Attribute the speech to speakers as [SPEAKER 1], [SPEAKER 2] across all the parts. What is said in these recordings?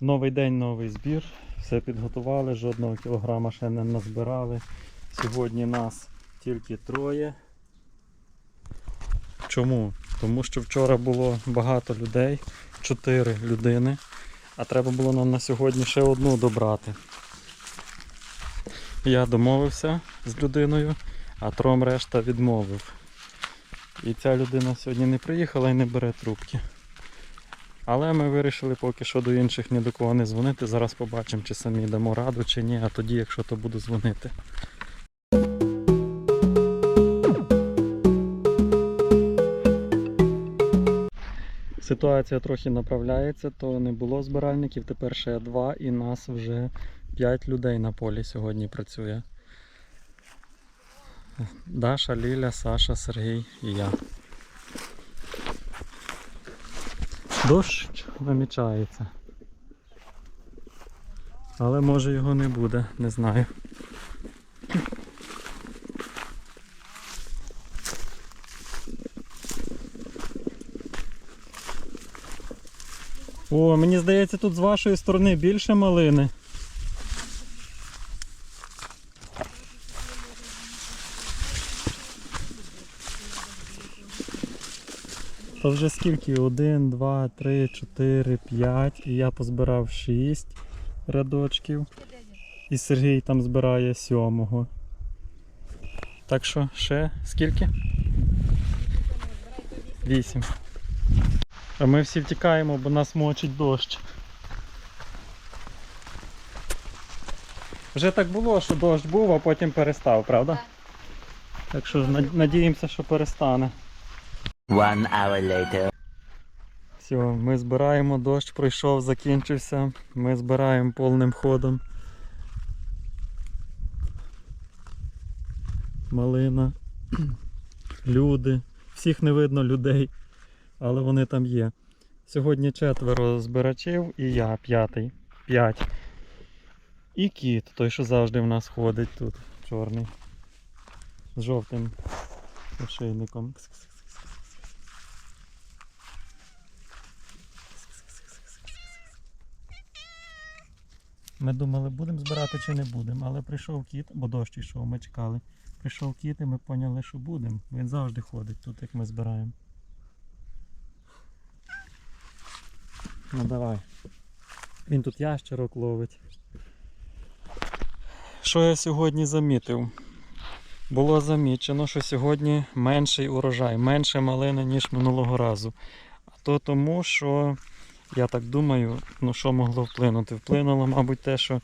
[SPEAKER 1] Новий день, новий збір. Все підготували, жодного кілограма ще не назбирали. Сьогодні нас тільки троє. Чому? Тому що вчора було багато людей, чотири людини, а треба було нам на сьогодні ще одну добрати. Я домовився з людиною, а тром решта відмовив. І ця людина сьогодні не приїхала і не бере трубки. Але ми вирішили поки що до інших ні до кого не дзвонити. Зараз побачимо, чи самі дамо раду, чи ні, а тоді, якщо то буду дзвонити. Ситуація трохи направляється, то не було збиральників, тепер ще два, і нас вже п'ять людей на полі сьогодні працює. Даша, Ліля, Саша, Сергій і я. Дощ намічається. Але може його не буде, не знаю. О, мені здається, тут з вашої сторони більше малини. То вже скільки? Один, два, три, чотири, п'ять. І я позбирав шість рядочків. І Сергій там збирає сьомого. Так що ще скільки? Вісім. А ми всі втікаємо, бо нас мочить дощ. Вже так було, що дощ був, а потім перестав, правда?
[SPEAKER 2] Так.
[SPEAKER 1] Що над- надіємося, що перестане.
[SPEAKER 3] One hour later.
[SPEAKER 1] Все, ми збираємо, дощ пройшов, закінчився. Ми збираємо повним ходом. Малина, люди. Всіх не видно людей, але вони там є. Сьогодні четверо збирачів і я п'ятий. П'ять. І кіт, той, що завжди в нас ходить тут, чорний. З жовтим ошейником. Ми думали, будемо збирати чи не будемо, але прийшов кіт, бо дощ йшов, ми чекали. Прийшов кіт і ми поняли, що будемо. Він завжди ходить тут, як ми збираємо. Ну давай. Він тут ящерок ловить. Що я сьогодні замітив? Було замічено, що сьогодні менший урожай, менше малини, ніж минулого разу. А то тому, що я так думаю, ну що могло вплинути? Вплинуло, мабуть, те, що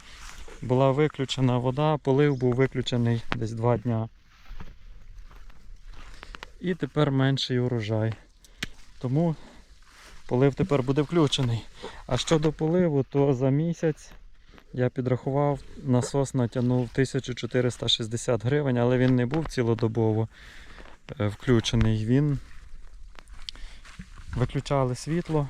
[SPEAKER 1] була виключена вода, полив був виключений десь два дня. І тепер менший урожай. Тому полив тепер буде включений. А щодо поливу, то за місяць я підрахував, насос натягнув 1460 гривень, але він не був цілодобово е, включений. Він виключали світло.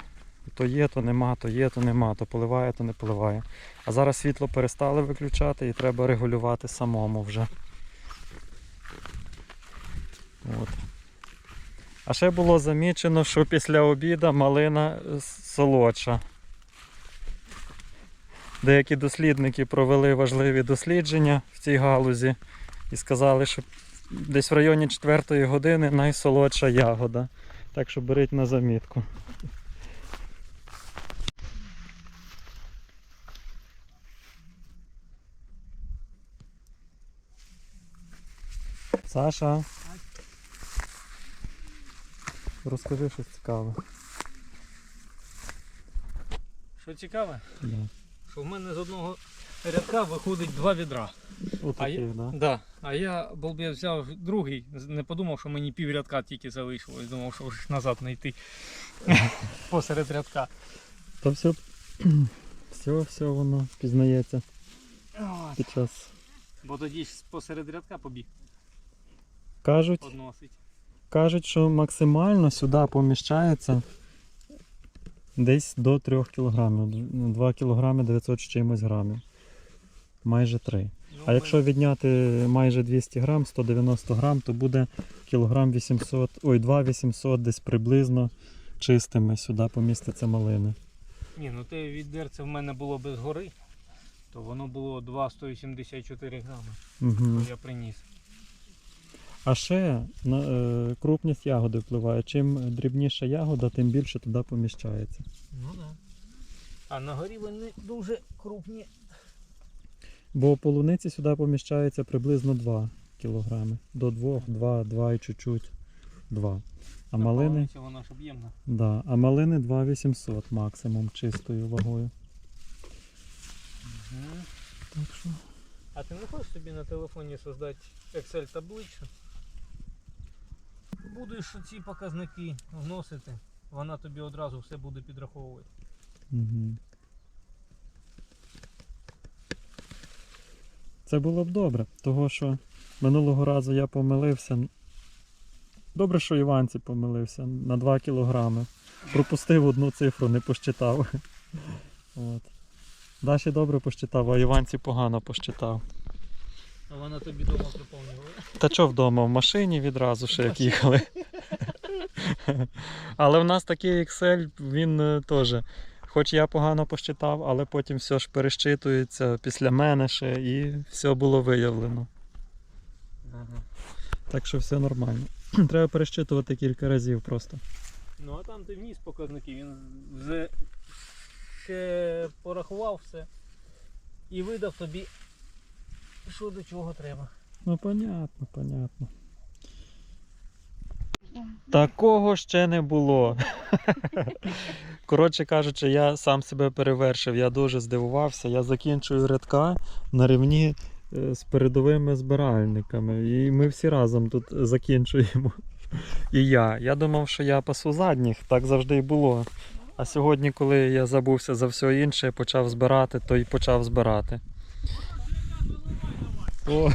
[SPEAKER 1] То є, то нема, то є, то нема, то поливає, то не поливає. А зараз світло перестали виключати і треба регулювати самому вже. От. А ще було замічено, що після обіду малина е, солодша. Деякі дослідники провели важливі дослідження в цій галузі і сказали, що десь в районі 4 години найсолодша ягода. Так що беріть на замітку. Саша. Розкажи щось цікаве.
[SPEAKER 4] Що цікаве,
[SPEAKER 1] Да.
[SPEAKER 4] що в мене з одного рядка виходить два відра. А я,
[SPEAKER 1] да?
[SPEAKER 4] да. а я балбе взяв другий, не подумав, що мені пів рядка тільки залишилось. Думав, що вже назад не йти посеред рядка.
[SPEAKER 1] То все, все, все воно пізнається під час.
[SPEAKER 4] Бо тоді ж посеред рядка побіг
[SPEAKER 1] Кажуть, кажуть, що максимально сюди поміщається десь до 3 кг. 2 кг 900 з чимось грамів. Майже 3.
[SPEAKER 4] Ну,
[SPEAKER 1] А якщо відняти майже 200 грам, 190 грам, то буде кілограм 800, ой, 2 800 десь приблизно чистими сюди поміститься малини.
[SPEAKER 4] Ні, ну те відерце в мене було без гори, то воно було 2,184 грами,
[SPEAKER 1] Угу.
[SPEAKER 4] я приніс.
[SPEAKER 1] А ще на, е, крупність ягоди впливає. Чим дрібніша ягода, тим більше туди поміщається.
[SPEAKER 4] Ну так. Да. А на горі вони дуже крупні.
[SPEAKER 1] Бо полуниці сюди поміщається приблизно 2 кілограми. До 2, 2, 2 і чуть-чуть 2. А малини,
[SPEAKER 4] Вона ж об'ємна.
[SPEAKER 1] да, а малини 2800 максимум чистою вагою. Так що
[SPEAKER 4] А ти не хочеш собі на телефоні создати Excel таблицю? Будеш ці показники вносити, вона тобі одразу все буде підраховувати.
[SPEAKER 1] Це було б добре, того що минулого разу я помилився. Добре, що Іванці помилився на 2 кілограми. Пропустив одну цифру, не посчитав. От. Даші добре посчитав, а Іванці погано посчитав.
[SPEAKER 4] А вона тобі дома приповнювала.
[SPEAKER 1] Та що вдома? В машині відразу ще як їхали. Але в нас такий Excel, він е, теж. Хоч я погано посчитав, але потім все ж перещитується після мене ще і все було виявлено. Так що все нормально. Треба перещитувати кілька разів просто.
[SPEAKER 4] Ну а там ти вніс показники, він вже ще порахував все і видав тобі, що до чого треба.
[SPEAKER 1] Ну, понятно, понятно. Такого ще не було. Коротше кажучи, я сам себе перевершив. Я дуже здивувався. Я закінчую рядка на рівні е, з передовими збиральниками. І ми всі разом тут закінчуємо. І я. Я думав, що я пасу задніх, так завжди і було. А сьогодні, коли я забувся за все інше, почав збирати, то й почав збирати. О,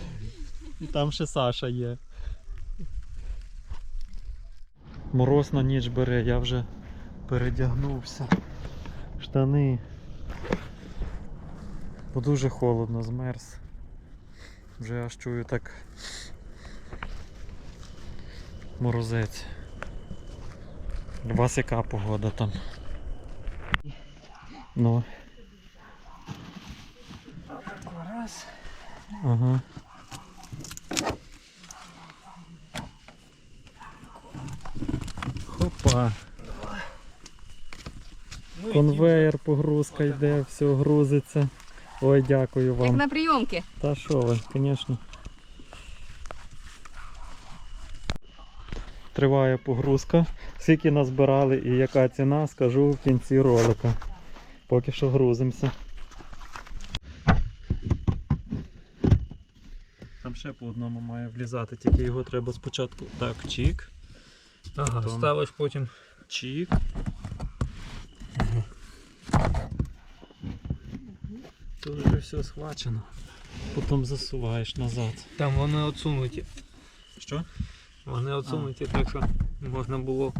[SPEAKER 1] і там ще Саша є. Мороз на ніч бере, я вже передягнувся. Штани. Бо дуже холодно, змерз. Вже аж чую так. Морозець. У вас яка погода там? Ну.
[SPEAKER 4] Раз.
[SPEAKER 1] Ага. Хопа.
[SPEAKER 4] Ну,
[SPEAKER 1] Конвейер, погрузка йде, все грузиться. Ой, дякую
[SPEAKER 2] Як
[SPEAKER 1] вам.
[SPEAKER 2] на прийомки.
[SPEAKER 1] Та що ви, звісно. Триває погрузка. Скільки назбирали і яка ціна, скажу в кінці ролика. Поки що грузимося. Ще по одному має влізати, тільки його треба спочатку. Так, чік,
[SPEAKER 4] Ага,
[SPEAKER 1] Потім.
[SPEAKER 4] ставиш потім.
[SPEAKER 1] чік. Тут вже все схвачено. Потім засуваєш назад.
[SPEAKER 4] Там вони отсунуті.
[SPEAKER 1] Що?
[SPEAKER 4] Вони отсунуті, так що можна було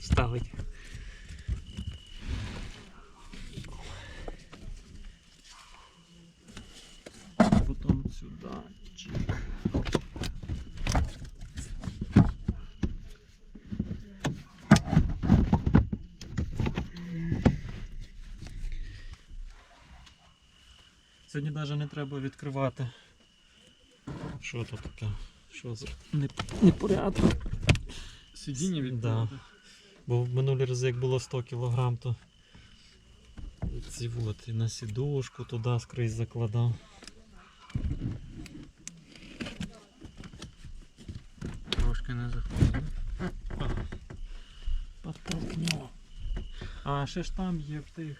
[SPEAKER 4] ставити.
[SPEAKER 1] Потім сюди. Чик. Сьогодні навіть не треба відкривати. Що тут таке? Що за непорядок?
[SPEAKER 4] Сидіння
[SPEAKER 1] відкривати. Бо в минулі рази, як було 100 кг, то ці от, і на сідушку туди скрізь закладав.
[SPEAKER 4] Трошки не заходить.
[SPEAKER 1] Подтолкнув. А, ще ж там є в тих.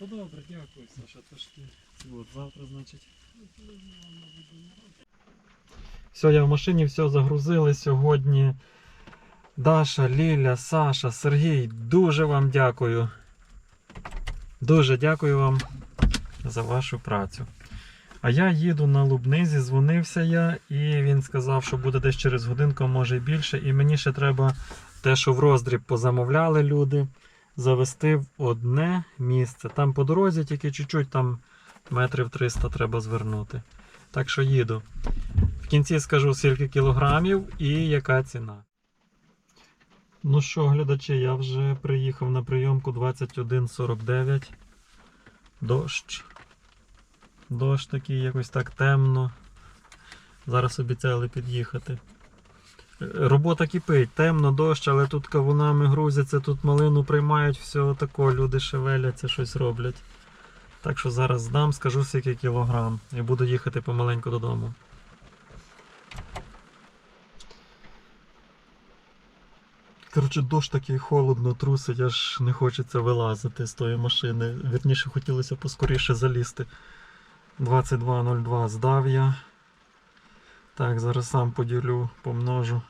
[SPEAKER 1] Ну добре, дякую, Саша, то ж ти. От, завтра, значить. Все, я в машині все загрузили сьогодні. Даша, Ліля, Саша, Сергій, дуже вам дякую. Дуже дякую вам за вашу працю. А я їду на Лубнизі, дзвонився я, і він сказав, що буде десь через годинку, може і більше. І мені ще треба те, що в роздріб позамовляли люди, завести в одне місце. Там по дорозі тільки чуть-чуть, там метрів 300 треба звернути. Так що їду. В кінці скажу скільки кілограмів і яка ціна. Ну що, глядачі, я вже приїхав на прийомку 21.49. Дощ. Дощ такий, якось так темно. Зараз обіцяли під'їхати. Робота кипить, темно, дощ, але тут кавунами грузяться, тут малину приймають, все тако, люди шевеляться, щось роблять. Так що зараз здам, скажу скільки кілограм і буду їхати помаленьку додому. Коротше, дощ такий холодно, трусить, аж не хочеться вилазити з тої машини. Вірніше хотілося поскоріше залізти. 22.02 здав я. Так, зараз сам поділю, помножу.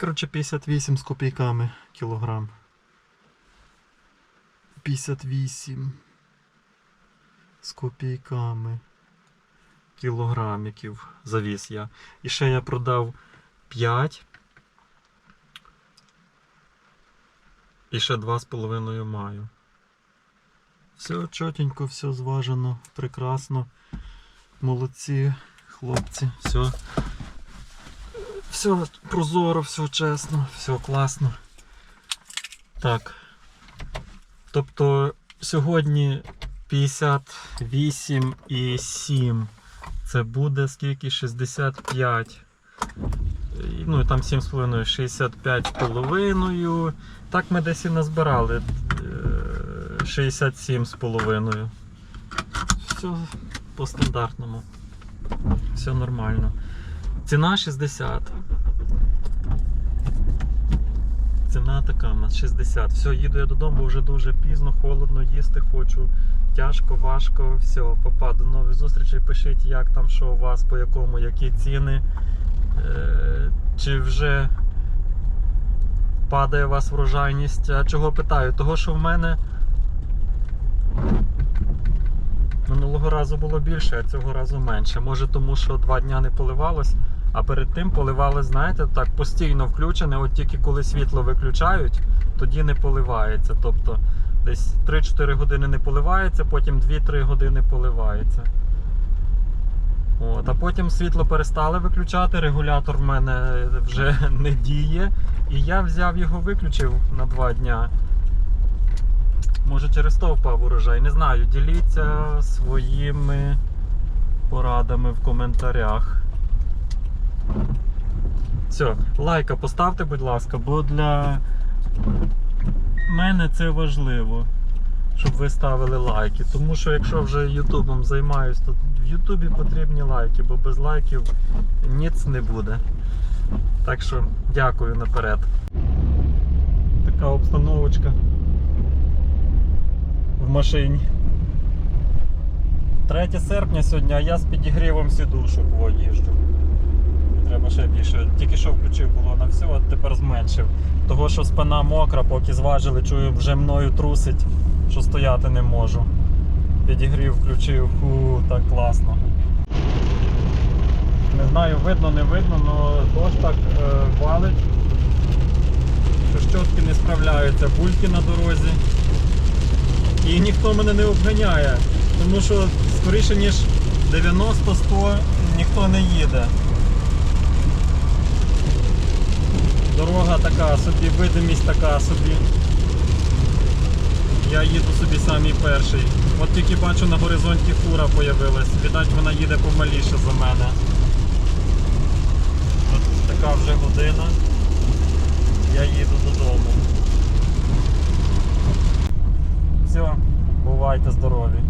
[SPEAKER 1] Коротше, 58 з копійками кілограм. 58 з копійками кілограміків завіз я. І ще я продав 5. І ще 2,5 маю. Все чотенько, все зважено, прекрасно. Молодці, хлопці, все. Все прозоро, все чесно, все класно. Так. Тобто сьогодні 58,7. Це буде скільки? 65. Ну і там 7,5, 65 половиною. Так ми десь і назбирали. е, 67 з половиною. Все по стандартному. Все нормально. Ціна 60. Ціна така в нас 60. Все, їду я додому, вже дуже пізно, холодно, їсти хочу. Тяжко, важко, все, папа, до нових зустрічей. Пишіть, як там, що у вас, по якому, які ціни. Е, чи вже падає у вас врожайність. А чого питаю? Того, що в мене минулого разу було більше, а цього разу менше. Може тому, що два дня не поливалось, а перед тим поливали, знаєте, так постійно включене, от тільки коли світло виключають, тоді не поливається. Тобто десь 3-4 години не поливається, потім 2-3 години поливається. От, а потім світло перестали виключати, регулятор в мене вже не діє. І я взяв його, виключив на 2 дня. Може через то впав урожай. Не знаю, діліться своїми порадами в коментарях. Все, лайка поставте, будь ласка, бо для мене це важливо, щоб ви ставили лайки. Тому що якщо вже Ютубом займаюсь, то в Ютубі потрібні лайки, бо без лайків ніц не буде. Так що дякую наперед. Така обстановочка в машині. 3 серпня сьогодні, а я з підігрівом сідушок їжджу. Треба ще більше. Тільки що включив було на все, а тепер зменшив. Того, що спина мокра, поки зважили, чую, вже мною трусить, що стояти не можу. Підігрів включив, фу, так класно. Не знаю, видно, не видно, але дощ так е, валить, що щотки не справляються, бульки на дорозі. І ніхто мене не обганяє, тому що скоріше ніж 90-100 ніхто не їде. Дорога така собі, видимість така собі. Я їду собі самий перший. От тільки бачу на горизонті фура появилась. Відать, вона їде помаліше за мене. От така вже година. Я їду додому. Все, бувайте здорові.